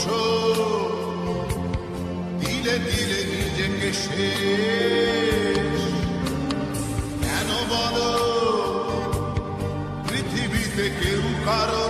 করছ ধীরে ধীরে নিজেকে শেষ কেন বলো পৃথিবীতে কেউ কারও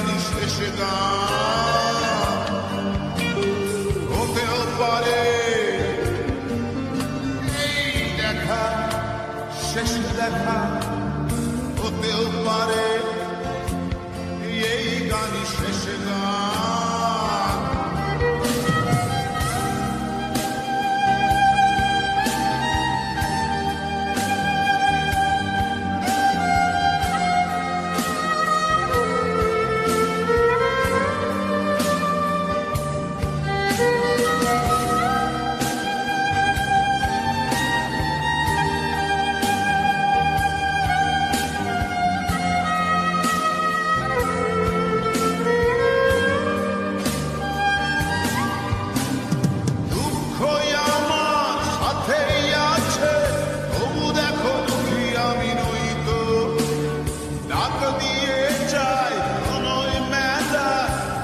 এই গানই শেষে গান হতেও পারে এই দেখা শেষ দেখা হতেও পারে এই গানই শেষ গান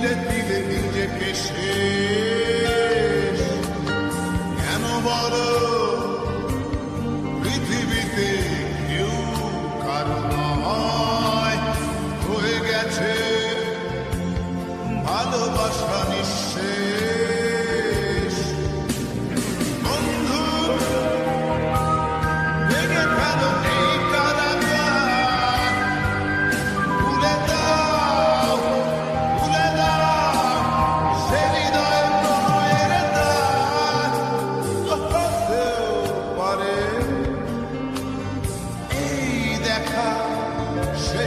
তিলে তিলে নিজেকে শেষ